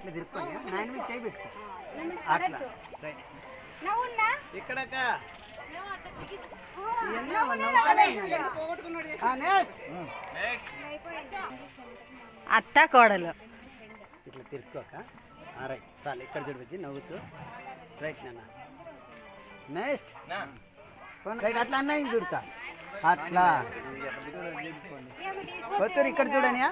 ఇట్లా తిరుక్కొని నాయన మీద చేయి పెట్టుకో. అట్లా. రైట్. నెక్స్ట్ అత్త కోడలు. ఇట్లా తిరుక్కోక. ఆ, రైట్. చాలు ఇక్కడ చూడవచ్చు నవ్వుతూ. రైట్ నాన్న. నెక్స్ట్ రైట్ అట్లా అన్నా చూడక అట్లా. కొత్తూరు ఇక్కడ చూడనియా?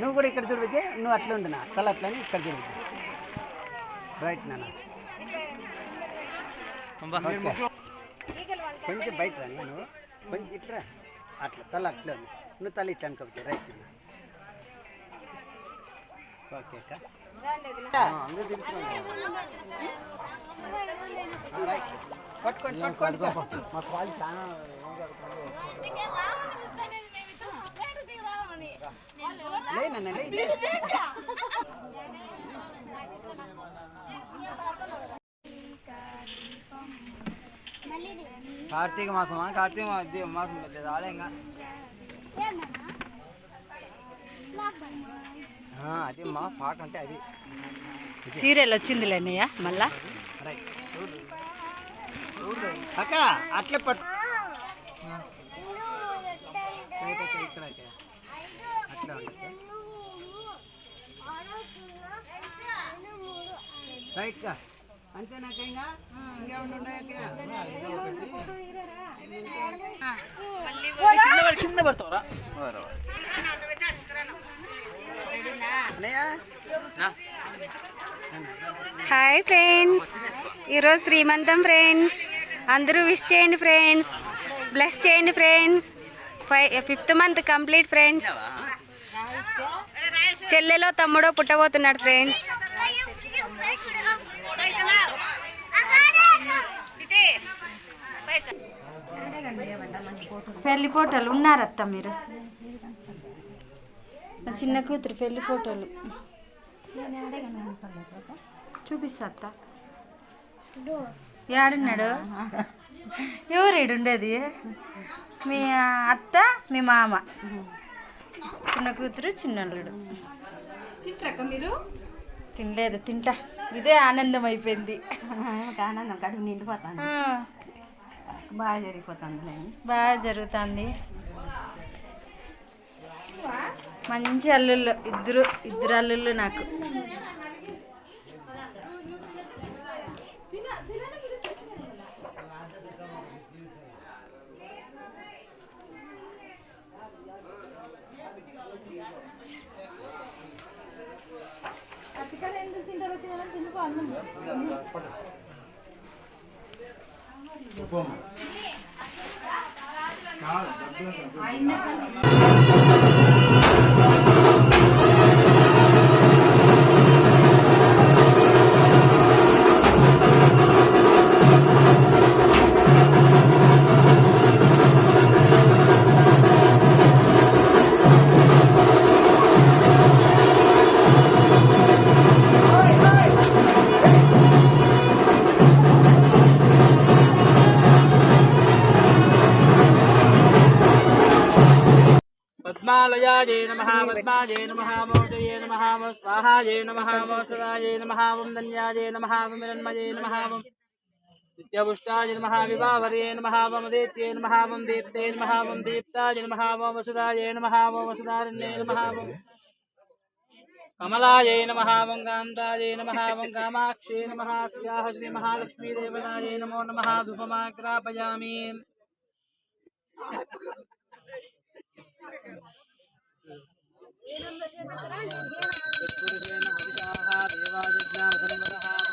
నువ్వు కూడా ఇక్కడ చూడవచ్చు నువ్వు అట్లా ఉండునా? తల అట్లని ఇక్కడ చూడవచ్చు రైట్ నాన్న. కొంచెం బయట రా నువ్వు కొంచెం ఇట్లా అట్లా తల అట్లా. నువ్వు తల ఇట్లా అనుకోవచ్చు రైట్ ఓకే అక్క. అందరూ పట్టుకోండి పట్టుకోండి మా కాల్ చాలా కార్తీక మాసమా? కార్తీక మాసం లేదు రాలే ఇంకా ఆ, అది మా పాట అంటే అది. సీరియల్ వచ్చిందిలే అన్నయ్య మళ్ళా? అక్క అట్లే పట్టు. రైట్ అక్క అట్లా రైట్గా. అంతేనాక ఇంకా? ఇంకేమన్నా ఉన్నాయక్క కింద పడతావరా హాయ్ ఫ్రెండ్స్. ఈరోజు శ్రీమంతం ఫ్రెండ్స్. అందరూ విష్ చేయండి ఫ్రెండ్స్. బ్లెస్ చేయండి friends. Five fifth month complete friends చెల్లెలో తమ్ముడో పుట్టబోతున్నాడు ఫ్రెండ్స్ పెళ్ళి ఫోటోలు ఉన్నారత్త మీరు. చిన్న కూతురు పెళ్ళి ఫోటోలు. చూపిస్తా అత్త. ఏడున్నాడు ఎవరు ఈడుండేది మీ అత్త మీ మామ. చిన్న కూతురు చిన్నల్లుడు తింటారక్క మీరు? తినలేదు తింటా. ఇదే ఆనందం అయిపోయింది. ఆనందం కడుపు నిండిపోతాను బాగా జరిగిపోతుంది బాగా జరుగుతుంది. మంచి అల్లుళ్ళు ఇద్దరు ఇద్దరు అల్లుళ్ళు నాకు. போமா? పద్మాలయాజే నమ పద్మాజే నమ మౌజయే నమ స్వాహాజే నమ మౌషదాజే నమ ఓం ధన్యాజే నమ మిరన్మయే నమ నిత్యపుష్టాయ నమ వివాహరే నమ వమదేత్యే నమ వం దీప్తే నమ వం దీప్తాయ నమ వం వసుదాయ నమ వసుదారణ్యే నమ కమలాయ నమ వం కాంతాయ నమ వం నమ శ్రీయాహ శ్రీ మహాలక్ష్మీదేవతాయ నమో నమ ధూపమాగ్రాపయామి देवाजिज्ञामसंवदः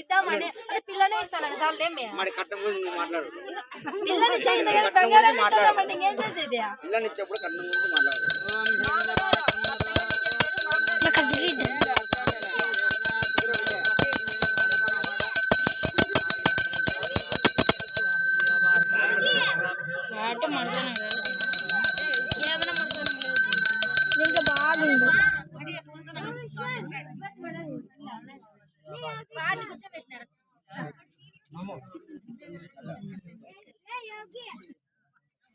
ఇద్దామని. అదే పిల్లనే ఇస్తాను చాలదేమే మరి కట్టం గురించి మాట్లాడు. పిల్లని బంగారం ఇంకేం చేసేది? పిల్లని ఇచ్చేప్పుడు కట్టం గురించి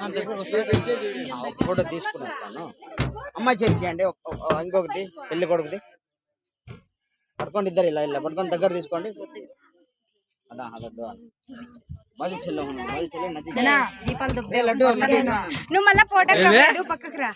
అన్న ఫోటో తీసుకుని వస్తాను అమ్మాయి చేతికి అండి ఇంకొకటి పెళ్ళి కొడుకుది. పట్టుకోండి ఇద్దరు ఇలా ఇలా పట్టుకొని దగ్గర తీసుకోండి. అదా అదద్దు నువ్వు మళ్ళీ ఫోటో పక్కకు రా.